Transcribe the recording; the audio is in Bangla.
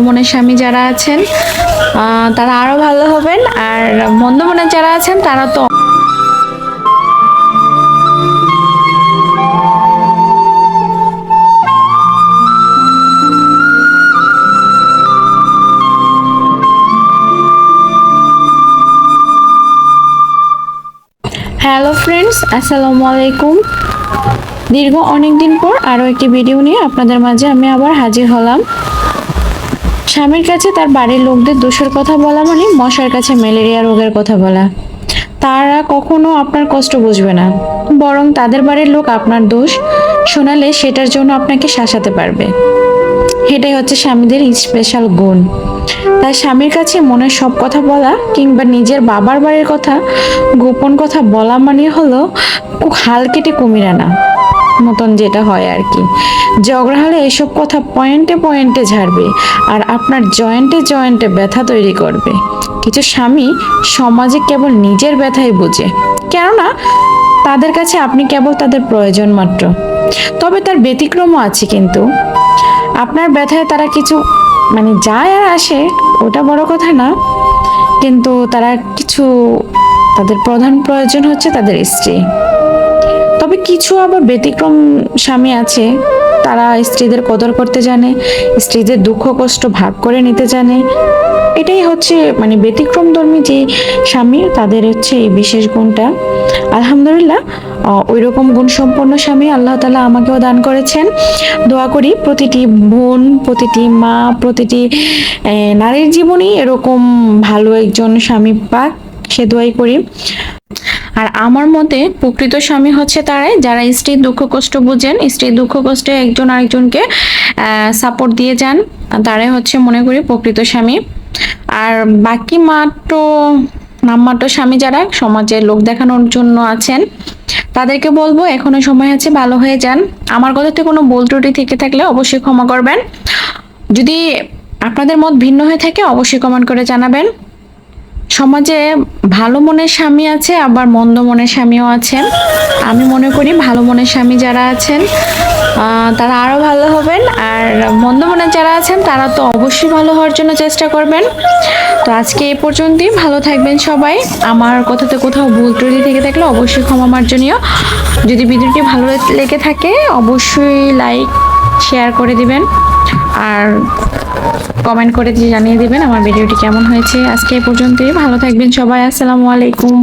মনের স্বামী যারা আছেন তারা আরও ভালো হবেন, আর মন্দ মনের যারা আছেন, তারা তো হ্যালো ফ্রেন্ডস আসসালামু আলাইকুম। দীর্ঘ অনেক দিন পর আরও একটি ভিডিও নিয়ে আপনাদের মাঝে আমি আবার হাজির হলাম। স্বামীর কাছে তার বাড়ির লোকদের দোষের কথা বলা মানে মশার কাছে ম্যালেরিয়া রোগের কথা বলা। তারা কখনো আপনার কষ্ট বুঝবে না, বরং তাদের বাড়ির লোক আপনার দোষ শোনালে সেটার জন্য আপনাকে শাসাতে পারবে। এটাই হচ্ছে স্বামীদের স্পেশাল গুণ। তাই স্বামীর কাছে মনের সব কথা বলা কিংবা নিজের বাবার বাড়ির কথা গোপন কথা বলা মানে হলো হাল কেটে কুমির আনা। মতন যেটা হয় আর কি। ঝগড়া এসব কথা পয়েন্টে পয়েন্টে ঝাড়বে আর আপনার জয়েন্টে জয়েন্টে ব্যথা তৈরি করবে। কিছু স্বামী সমাজে কেবল নিজের ব্যথাই বোঝে। কেননা, তাদের কাছে আপনি কেবল তাদের প্রয়োজন মাত্র। তবে তার ব্যতিক্রমও আছে কিন্তু। আপনার ব্যথায় তারা কিছু মানে যায় আর আসে, ওটা বড় কথা না। কিন্তু তারা কিছু, তাদের প্রধান প্রয়োজন হচ্ছে তাদের স্ত্রী। তবে কিছু আবার ব্যতিক্রম স্বামী আছে তারা স্ত্রীদের কদর করতে জানে, স্ত্রীদের দুঃখ কষ্ট ভাগ করে নিতে জানে। এটাই হচ্ছে মানে ব্যতিক্রম ধর্মী যে স্বামী, তাদের হচ্ছে এই বিশেষ গুণটা। আলহামদুলিল্লাহ ওই রকম গুণসম্পন্ন স্বামী আল্লাহ তালা আমাকেও দান করেছেন। দোয়া করি প্রতিটি বোন, প্রতিটি মা, প্রতিটি নারীর জীবনেই এরকম ভালো একজন স্বামী পাক, সে দোয়াই করি। আর আমার মতে প্রকৃত স্বামী হচ্ছে তারাই, যারা স্ত্রীর দুঃখ কষ্ট বুঝেন, স্ত্রীর দুঃখ কষ্টে একজন আরেকজনকে সাপোর্ট দিয়ে যান, তারাই হচ্ছে মনে করি প্রকৃত স্বামী। আর বাকি মাত্র নামমাত্র স্বামী যারা সমাজে লোক দেখানোর জন্য আছেন, তাদেরকে বলব এখনও সময় আছে, ভালো হয়ে যান। আমার কথাতে কোনো ভুল ত্রুটি থেকে থাকলে অবশ্যই ক্ষমা করবেন। যদি আপনাদের মত ভিন্ন হয়ে থাকে, অবশ্যই কমেন্ট করে জানাবেন। সমাজে ভালো মনের স্বামী আছে, আবার মন্দ মনের স্বামীও আছেন। আমি মনে করি ভালো মনের স্বামী যারা আছেন তারা আরও ভালো হবেন, আর মন্দ মনের যারা আছেন, তারা তো অবশ্যই ভালো হওয়ার জন্য চেষ্টা করবেন। তো আজকে এই পর্যন্তই, ভালো থাকবেন সবাই। আমার কথাতে কোথাও ভুল ত্রুটি থেকে থাকলে অবশ্যই ক্ষমা মার্জনীয়। যদি ভিডিওটি ভালো লেগে থাকে, অবশ্যই লাইক শেয়ার করে দিবেন। আর কমেন্ট করে জানিয়ে দেবেন আমার ভিডিওটি কেমন হয়েছে। আজকে এই পর্যন্তই। ভালো থাকবেন সবাই। আসসালামু আলাইকুম।